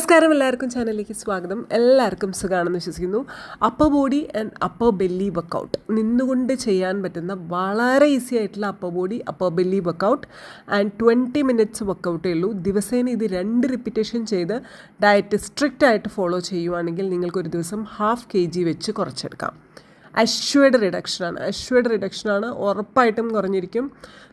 നമസ്കാരം എല്ലാവർക്കും ചാനലിലേക്ക് സ്വാഗതം. എല്ലാവർക്കും സുഖമാണെന്ന് വിശ്വസിക്കുന്നു. Upper body and upper belly workout നിന്നുകൊണ്ട് ചെയ്യാൻ പറ്റുന്ന വളരെ ഈസി ആയിട്ടുള്ള upper body upper belly workout and twenty minutes വർക്കൗട്ടേ ഉള്ളൂ. ദിവസേന ഇത് രണ്ട് റിപ്പീറ്റേഷൻ ചെയ്ത് ഡയറ്റ് സ്ട്രിക്റ്റ് ആയിട്ട് ഫോളോ ചെയ്യുവാണെങ്കിൽ നിങ്ങൾക്കൊരു ദിവസം ഹാഫ് കെ ജി വെച്ച് കുറച്ചെടുക്കാം. അഷ്വേഡ് റിഡക്ഷനാണ് അഷ്വേഡ് റിഡക്ഷനാണ് ഉറപ്പായിട്ടും കുറഞ്ഞിരിക്കും.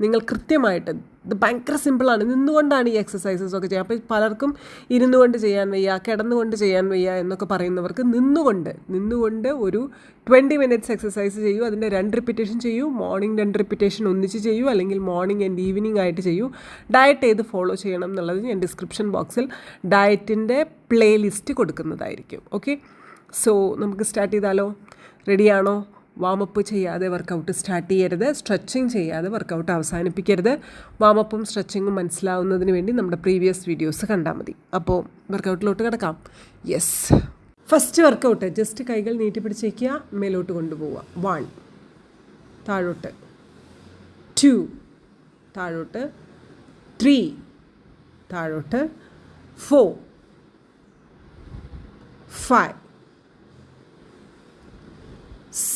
നിങ്ങൾ കൃത്യമായിട്ട് ഇത് ഭയങ്കര സിമ്പിളാണ് നിന്നുകൊണ്ടാണ് ഈ എക്സസൈസസ് ഒക്കെ ചെയ്യുക. അപ്പോൾ പലർക്കും ഇരുന്നുകൊണ്ട് ചെയ്യാൻ വയ്യ കിടന്നുകൊണ്ട് ചെയ്യാൻ വയ്യ എന്നൊക്കെ പറയുന്നവർക്ക് നിന്നുകൊണ്ട് നിന്നുകൊണ്ട് ഒരു ട്വന്റി മിനിറ്റ്സ് എക്സസൈസ് ചെയ്യൂ. അതിന്റെ രണ്ട് റിപ്പിറ്റേഷൻ ചെയ്യൂ. മോർണിംഗ് രണ്ട് റിപ്പിറ്റേഷൻ ഒന്നിച്ച് ചെയ്യൂ. അല്ലെങ്കിൽ മോർണിംഗ് ആൻഡ് ഈവനിങ് ആയിട്ട് ചെയ്യൂ. ഡയറ്റ് ഏത് ഫോളോ ചെയ്യണം എന്നുള്ളത് ഞാൻ ഡിസ്ക്രിപ്ഷൻ ബോക്സിൽ ഡയറ്റിന്റെ പ്ലേലിസ്റ്റ് കൊടുക്കുന്നതായിരിക്കും. ഓക്കെ സോ നമുക്ക് സ്റ്റാർട്ട് ചെയ്താലോ? റെഡിയാണോ? വാമപ്പ് ചെയ്യാതെ വർക്കൗട്ട് സ്റ്റാർട്ട് ചെയ്യരുത്. സ്ട്രെച്ചിങ് ചെയ്യാതെ വർക്കൗട്ട് അവസാനിപ്പിക്കരുത്. വാമപ്പും സ്ട്രെച്ചിങ്ങും മനസ്സിലാവുന്നതിന് വേണ്ടി നമ്മുടെ പ്രീവിയസ് വീഡിയോസ് കണ്ടാൽ മതി. അപ്പോൾ വർക്കൗട്ടിലോട്ട് കിടക്കാം. യെസ് ഫസ്റ്റ് വർക്കൗട്ട് ജസ്റ്റ് കൈകൾ നീട്ടി പിടിച്ചേക്കുക. മേലോട്ട് കൊണ്ടുപോവുക. വൺ താഴോട്ട്. ടു താഴോട്ട്. ത്രീ താഴോട്ട്. Four five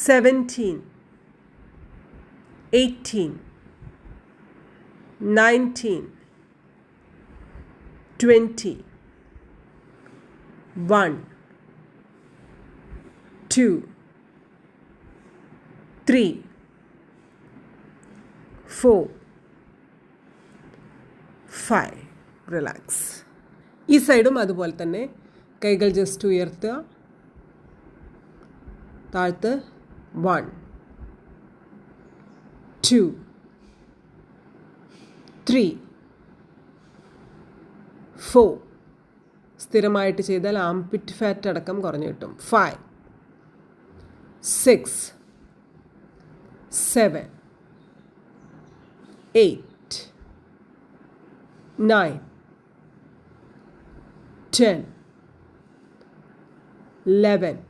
17, 18, 19, 20, 1, 2, 3, 4, 5. Relax ഈ സൈഡും അതുപോലെ തന്നെ കൈകൾ ജസ്റ്റ് ഉയർത്തുക താഴ്ത്ത് വൺ. ടു. ത്രീ. ഫോർ. സ്ഥിരമായിട്ട് ചെയ്താൽ ആംപിറ്റ് ഫാറ്റ് അടക്കം കുറഞ്ഞു കിട്ടും. Five. Six. Seven. Eight. Nine. Ten. Eleven.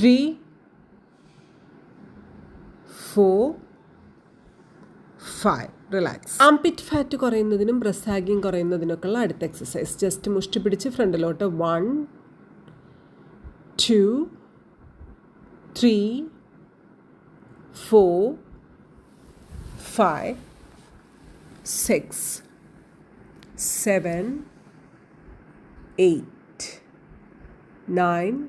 three four five. Relax. Armpit fat കുറയുന്നതിനും breast ഹാഗിങ് കുറയുന്നതിനൊക്കെയുള്ള അടുത്ത എക്സസൈസ് ജസ്റ്റ് മുഷ്ടി പിടിച്ച് ഫ്രണ്ടിലോട്ട്. One two three four five six seven eight nine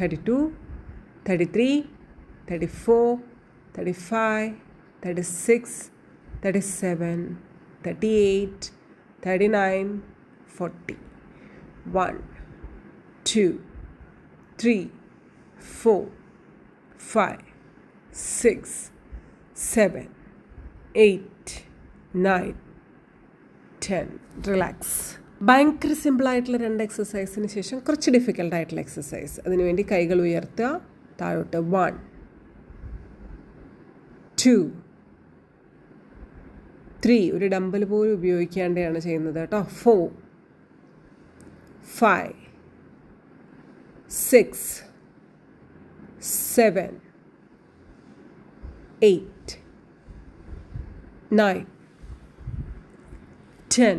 32, 33, 34, 35, 36, 37, 38, 39, 40. 1, 2, 3, 4, 5, 6, 7, 8, 9, 10. Relax. ഭയങ്കര സിമ്പിളായിട്ടുള്ള രണ്ട് എക്സസൈസിന് ശേഷം കുറച്ച് ഡിഫിക്കൽട്ട് ആയിട്ടുള്ള എക്സസൈസ് അതിനുവേണ്ടി കൈകൾ ഉയർത്തുക. താഴോട്ട് വൺ ടു ത്രീ ഒരു ഡമ്പൽ പോലും ഉപയോഗിക്കാണ്ടാണ് ചെയ്യുന്നത് കേട്ടോ. Four five six seven eight nine ten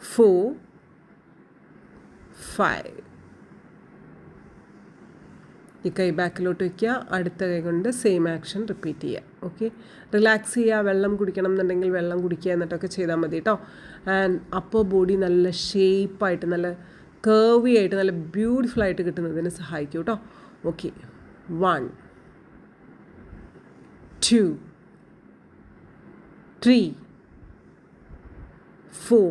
four, five ഈ കൈ ബാക്കിലോട്ട് വയ്ക്കുക. അടുത്ത കൈ കൊണ്ട് സെയിം ആക്ഷൻ റിപ്പീറ്റ് ചെയ്യുക. ഓക്കെ റിലാക്സ് ചെയ്യുക. വെള്ളം കുടിക്കണം എന്നുണ്ടെങ്കിൽ വെള്ളം കുടിക്കുക എന്നിട്ടൊക്കെ ചെയ്താൽ മതി കേട്ടോ ആൻഡ് അപ്പോൾ ബോഡി നല്ല ഷേപ്പായിട്ട് നല്ല കേർവി ആയിട്ട് നല്ല ബ്യൂട്ടിഫുൾ ആയിട്ട് കിട്ടുന്നതിന് സഹായിക്കും കേട്ടോ okay one two three four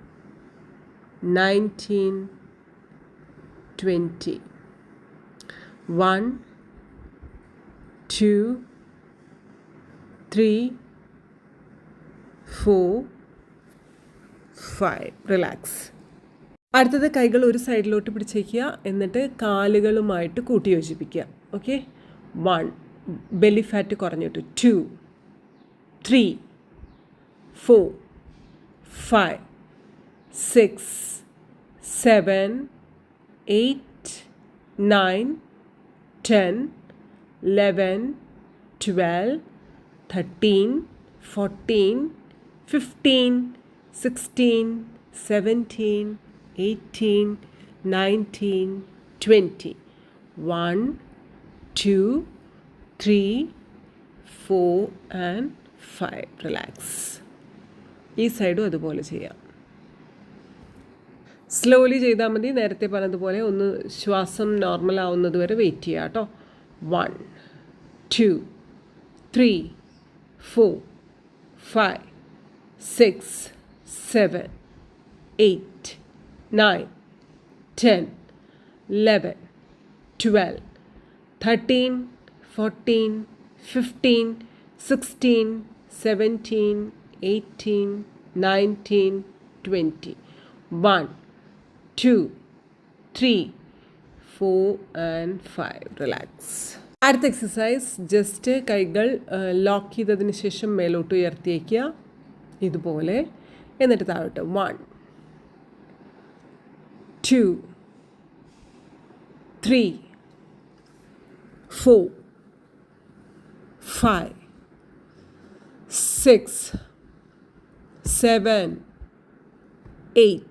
Nineteen, twenty one five relax അടുത്തത് കൈകൾ ഒരു സൈഡിലോട്ട് പിടിച്ചേക്കുക. എന്നിട്ട് കാലുകളുമായിട്ട് കൂട്ടി യോജിപ്പിക്കുക ഓക്കെ വൺ ബെല്ലി ഫാറ്റ് കുറഞ്ഞിട്ട്. Two three four five Six seven eight nine 10, 11, 12, 13, 14, 15, 16, 17, 18, 19, 20. 1, 2, 3, 4 and 5. Relax. ഈ സൈഡും അതുപോലെ ചെയ്യാം സ്ലോലി ചെയ്താൽ മതി. നേരത്തെ പറഞ്ഞതുപോലെ ഒന്ന് ശ്വാസം നോർമൽ ആവുന്നത് വരെ വെയിറ്റ് ചെയ്യുക കേട്ടോ. One two three four five six seven eight nine ten eleven twelve thirteen fourteen fifteen sixteen seventeen eighteen nineteen twenty one two three four and five relax അടുത്ത എക്സസൈസ് ജസ്റ്റ് കൈകൾ lock ചെയ്തതിന് ശേഷം മേലോട്ട് ഉയർത്തിയേക്കുക. ഇതുപോലെ. എന്നിട്ട് താഴോട്ട്. One two three four five six seven eight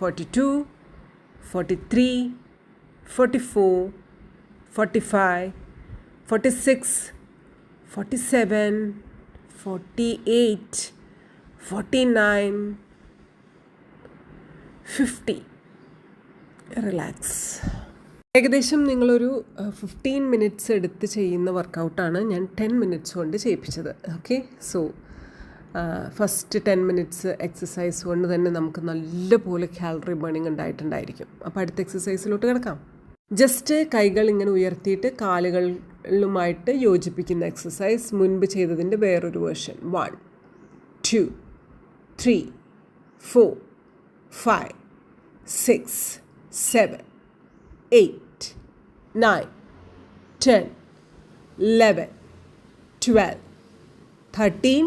42, 43, 44, 45, 46 47 48 49 fifty relax ഏകദേശം നിങ്ങളൊരു ഫിഫ്റ്റീൻ മിനിറ്റ്സ് എടുത്ത് ചെയ്യുന്ന വർക്കൗട്ടാണ് ഞാൻ ടെൻ മിനിറ്റ്സ് കൊണ്ട് ചെയ്യിപ്പിച്ചത്. Okay so first ten minutes exercise കൊണ്ട് തന്നെ നമുക്ക് നല്ലപോലെ കാലറി ബേണിംഗ് ഉണ്ടായിട്ടുണ്ടായിരിക്കും. അപ്പോൾ അടുത്ത എക്സസൈസിലോട്ട് കിടക്കാം. ജസ്റ്റ് കൈകൾ ഇങ്ങനെ ഉയർത്തിയിട്ട് കാലുകളിലുമായിട്ട് യോജിപ്പിക്കുന്ന എക്സസൈസ് മുൻപ് ചെയ്തതിന്റെ വേറൊരു version one two three four five six seven eight nine ten eleven twelve thirteen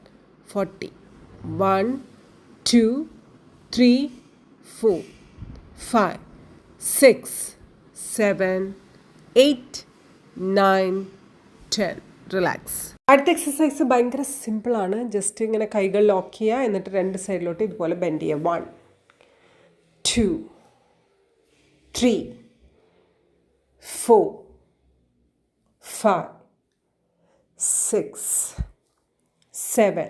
40, 1, 2, 3, 4, 5, 6, 7, 8, 9, 10. Relax. അടുത്ത എക്സസൈസ് ഭയങ്കര സിമ്പിളാണ്. ജസ്റ്റ് ഇങ്ങനെ കൈകൾ ലോക്ക് ചെയ്യുക എന്നിട്ട് രണ്ട് സൈഡിലോട്ട് ഇതുപോലെ ബെൻഡ് ചെയ്യുക. One two three four five six seven,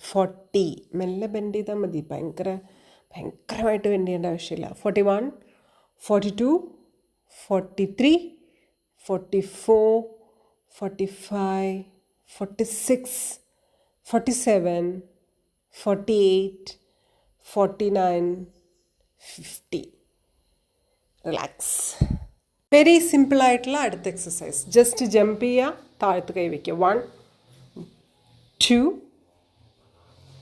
forty. മെല്ലെ ബെൻഡ് ചെയ്താൽ മതി. ഭയങ്കര ഭയങ്കരമായിട്ട് ബെൻഡ് ചെയ്യേണ്ട ആവശ്യമില്ല. Forty one forty two forty three forty four forty five forty six forty seven forty eight forty nine fifty. Relax. Very സിമ്പിളായിട്ടുള്ള അടുത്ത exercise just jump ചെയ്യുക. താഴത്ത് കൈവയ്ക്കുക one two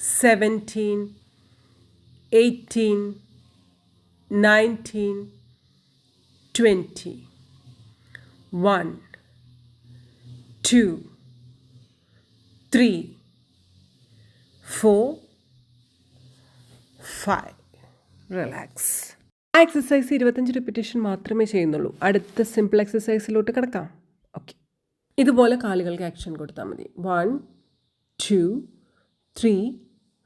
17, 18, 19, 20, 1, 2, 3, 4, 5. Relax ആ എക്സസൈസ് ഇരുപത്തഞ്ച് റിപ്പിറ്റേഷൻ മാത്രമേ ചെയ്യുന്നുള്ളൂ. അടുത്ത സിമ്പിൾ എക്സസൈസിലോട്ട് കിടക്കാം. ഓക്കെ ഇതുപോലെ കാലുകൾക്ക് ആക്ഷൻ കൊടുത്താൽ മതി. One two three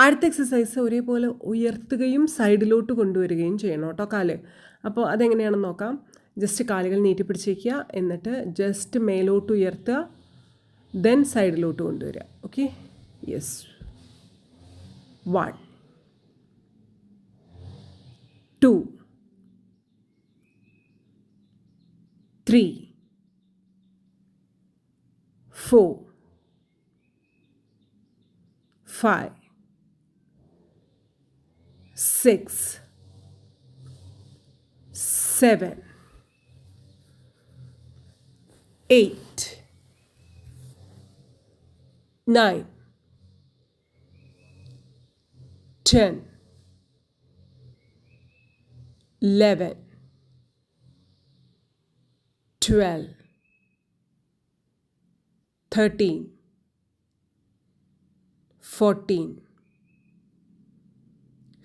അടുത്ത എക്സസൈസ് ഒരേപോലെ ഉയർത്തുകയും സൈഡിലോട്ട് കൊണ്ടുവരികയും ചെയ്യണം കേട്ടോ കാൽ. അപ്പോൾ അതെങ്ങനെയാണെന്ന് നോക്കാം. ജസ്റ്റ് കാലുകൾ നീട്ടി പിടിച്ചേക്കുക. എന്നിട്ട് ജസ്റ്റ് മേലോട്ട് ഉയർത്തുക. ദെൻ സൈഡിലോട്ട് കൊണ്ടുവരിക. Okay yes one two three four five six, seven, eight, nine, ten, eleven, twelve, thirteen, fourteen.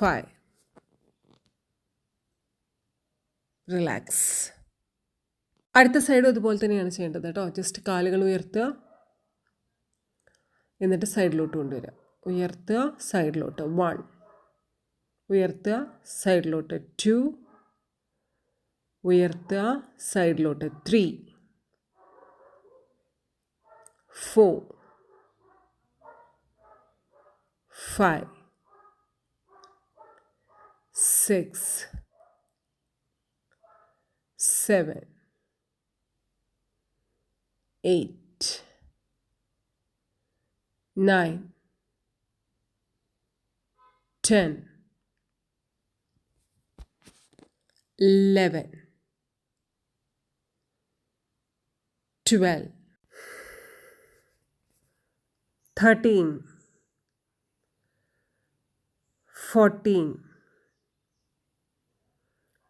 five relax അടുത്ത സൈഡും ഇതുപോലെ തന്നെയാണ് ചെയ്യേണ്ടത് കേട്ടോ. ജസ്റ്റ് കാലുകൾ ഉയർത്തുക. എന്നിട്ട് സൈഡിലോട്ട് കൊണ്ടുവരിക. ഉയർത്തുക സൈഡിലോട്ട് വൺ ഉയർത്തുക സൈഡിലോട്ട് ടു ഉയർത്തുക സൈഡിലോട്ട് three four five six, seven, eight, nine, ten, eleven, twelve, thirteen, fourteen.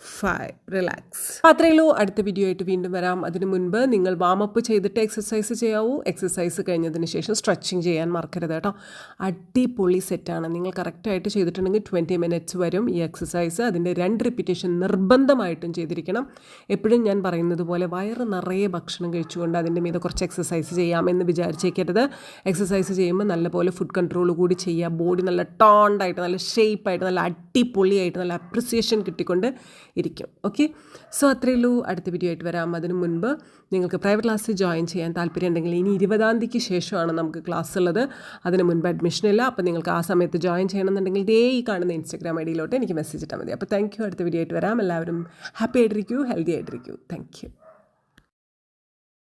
five relax അത്രയുള്ളൂ അടുത്ത വീഡിയോ ആയിട്ട് വീണ്ടും വരാം. അതിന് മുൻപ് നിങ്ങൾ വാമപ്പ് ചെയ്തിട്ട് എക്സസൈസ് ചെയ്യാവൂ. എക്സസൈസ് കഴിഞ്ഞതിന് ശേഷം സ്ട്രെച്ചിങ് ചെയ്യാൻ മറക്കരുത് കേട്ടോ. അടിപൊളി സെറ്റാണ് നിങ്ങൾ കറക്റ്റായിട്ട് ചെയ്തിട്ടുണ്ടെങ്കിൽ ട്വന്റി മിനിറ്റ്സ് വരും ഈ എക്സസൈസ് അതിന്റെ രണ്ട് റിപ്പീറ്റേഷൻ നിർബന്ധമായിട്ടും ചെയ്തിരിക്കണം. എപ്പോഴും ഞാൻ പറയുന്നത് പോലെ വയറ് നിറയെ ഭക്ഷണം കഴിച്ചുകൊണ്ട് അതിന്റെ മീതെ കുറച്ച് എക്സസൈസ് ചെയ്യാമെന്ന് വിചാരിച്ചേക്കരുത്. എക്സസൈസ് ചെയ്യുമ്പോൾ നല്ലപോലെ ഫുഡ് കൺട്രോൾ കൂടി ചെയ്യുക. ബോഡി നല്ല ടോണ്ടായിട്ട് നല്ല ഷേപ്പായിട്ട് നല്ല അടിപൊളിയായിട്ട് നല്ല അപ്രിസിയേഷൻ കിട്ടിക്കൊണ്ട് ഇരിക്കും. ഓക്കെ സോ അത്രയേ ഉള്ളൂ അടുത്ത വീഡിയോ ആയിട്ട് വരാം. അതിന് മുൻപ് നിങ്ങൾക്ക് പ്രൈവറ്റ് ക്ലാസ്സിൽ ജോയിൻ ചെയ്യാൻ താല്പര്യം ഉണ്ടെങ്കിൽ ഇനി ഇരുപതാം തീയതിക്ക് ശേഷമാണ് നമുക്ക് ക്ലാസ് ഉള്ളത്. അതിന് മുൻപ് അഡ്മിഷൻ ഇല്ല. അപ്പോൾ നിങ്ങൾക്ക് ആ സമയത്ത് ജോയിൻ ചെയ്യണമെന്നുണ്ടെങ്കിൽ ദേ ഈ കാണുന്ന ഇൻസ്റ്റാഗ്രാം ഐ ഡിയിലോട്ട് എനിക്ക് മെസ്സേജ് ഇട്ടാൽ മതി. അപ്പോൾ താങ്ക് യു അടുത്ത വീഡിയോ ആയിട്ട് വരാം. എല്ലാവരും ഹാപ്പി ആയിട്ടിരിക്കൂ ഹെൽത്തി ആയിട്ടിരിക്കൂ. Thank you